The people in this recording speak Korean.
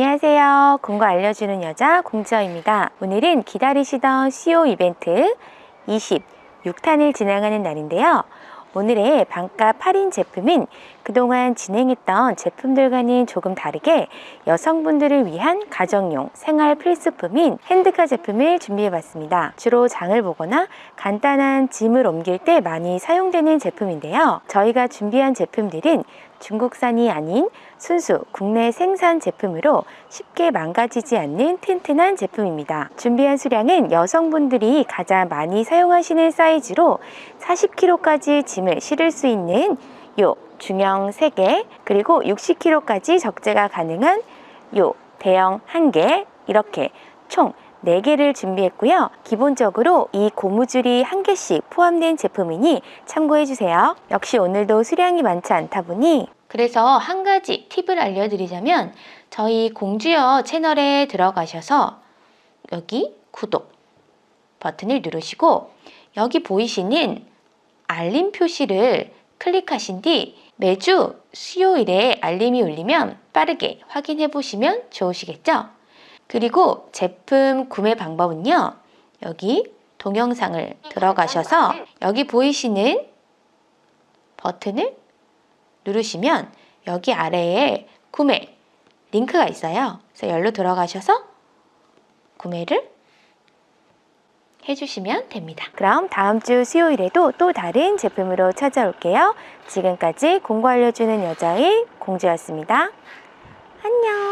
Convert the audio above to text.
안녕하세요. 공부 알려주는 여자 공지어입니다. 오늘은 기다리시던 CO 이벤트 26탄을 진행하는 날인데요. 오늘의 반값 할인 제품은 그동안 진행했던 제품들과는 조금 다르게 여성분들을 위한 가정용 생활 필수품인 핸드카 제품을 준비해 봤습니다. 주로 장을 보거나 간단한 짐을 옮길 때 많이 사용되는 제품인데요. 저희가 준비한 제품들은 중국산이 아닌 순수 국내 생산 제품으로 쉽게 망가지지 않는 튼튼한 제품입니다. 준비한 수량은 여성분들이 가장 많이 사용하시는 사이즈로 40kg까지 짐을 실을 수 있는 요 중형 3개 그리고 60kg까지 적재가 가능한 요 대형 1개 이렇게 총 4개를 준비했고요. 기본적으로 이 고무줄이 한 개씩 포함된 제품이니 참고해 주세요. 역시 오늘도 수량이 많지 않다 보니 그래서 한 가지 팁을 알려드리자면 저희 공주여 채널에 들어가셔서 여기 구독 버튼을 누르시고 여기 보이시는 알림 표시를 클릭하신 뒤 매주 수요일에 알림이 울리면 빠르게 확인해 보시면 좋으시겠죠? 그리고 제품 구매 방법은요. 여기 동영상을 들어가셔서 여기 보이시는 버튼을 누르시면 여기 아래에 구매 링크가 있어요. 그래서 열로 들어가셔서 구매를 해주시면 됩니다. 그럼 다음 주 수요일에도 또 다른 제품으로 찾아올게요. 지금까지 공부 알려주는 여자의 공주였습니다. 안녕.